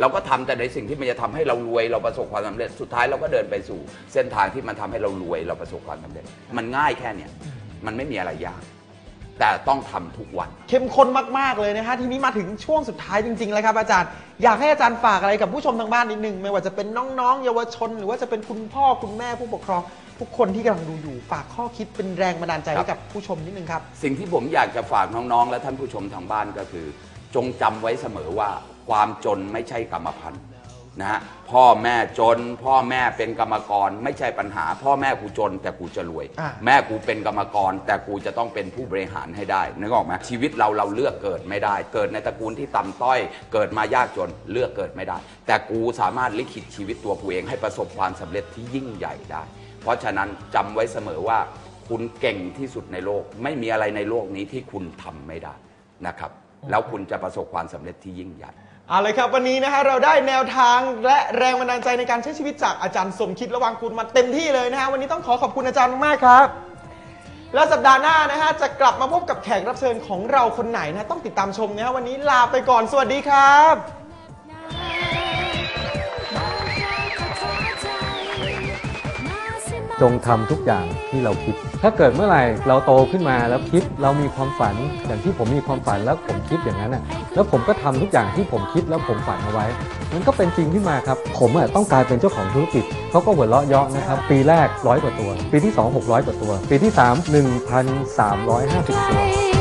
เราก็ทำแต่ในสิ่งที่มันจะทำให้เรารวยเราประสบความสำเร็จสุดท้ายเราก็เดินไปสู่ เส้นทางที่มันทำให้เรารวยเราประสบความสำเร็จ มันง่ายแค่เนี้ยมันไม่มีอะไรยากแต่ต้องทำทุกวัน เข้มข้นมาก ๆ เลยนะฮะ ทีนี้มาถึงช่วงสุดท้ายจริง ๆ แล้วครับ อาจารย์ อยากให้อาจารย์ฝากอะไรกับผู้ชมทางบ้านนิดนึง ไม่ว่าจะเป็นน้อง ๆ เยาวชน หรือว่าจะเป็นคุณพ่อคุณแม่ผู้ปกครองทุกคนที่กำลังดูอยู่ ฝากข้อคิดเป็นแรงบันดาลใจครัให้บกับผู้ชมนิดนึงครับ สิ่งที่ผมอยากจะฝากน้อง ๆ และท่านผู้ชมทางบ้านก็คือ จงจำไว้เสมอว่า ความจนไม่ใช่กรรมพันธุ์นะฮะพ่อแม่จน พ่อแม่เป็นกรรมกรไม่ใช่ปัญหา พ่อแม่กูจน แต่กูจะรวย อ่า แม่กูเป็นกรรมกร แต่กูจะต้องเป็นผู้บริหารให้ได้นึกออกไหมชีวิตเราเราเลือกเกิดไม่ได้ เกิดในตระกูลที่ต่ำต้อย เกิดมายากจนเลือกเกิดไม่ได้ แต่กูสามารถลิขิตชีวิตตัวกูเองให้ประสบความสำเร็จที่ยิ่งใหญ่ได้ เพราะฉะนั้นจำไว้เสมอว่า คุณเก่งที่สุดในโลก ไม่มีอะไรในโลกนี้ที่คุณทำไม่ได้นะครับ แล้วคุณจะประสบความสำเร็จที่ยิ่งใหญ่ เอาเลยครับวันนี้นะฮะเราได้แนวทางและแรงบันดาลใจในการใช้ชีวิตจากอาจารย์สมคิดระวังกุลมาเต็มที่เลยนะฮะวันนี้ต้องขอขอบคุณอาจารย์มากๆครับ แล้วสัปดาห์หน้านะฮะจะกลับมาพบกับแขกรับเชิญของเราคนไหนนะต้องติดตามชมนะฮะวันนี้ลาไปก่อนสวัสดีครับ จงทำทุกอย่างที่เราคิด ถ้าเกิดเมื่อไหร่เราโตขึ้นมาแล้วคิดเรามีความฝันอย่างที่ผมมีความฝันแล้วผมคิดอย่างนั้นน่ะแล้วผมก็ทำทุกอย่างที่ผมคิดแล้วผมฝันเอาไว้ มันก็เป็นจริงขึ้นมาครับ ผมอะต้องกลายเป็นเจ้าของธุรกิจเขาก็หัวเราะเยาะนะครับ ปีแรกร้อยกว่าตัว ปีที่ 2 600 กว่าตัว ปีที่ 3 1,350 ตัว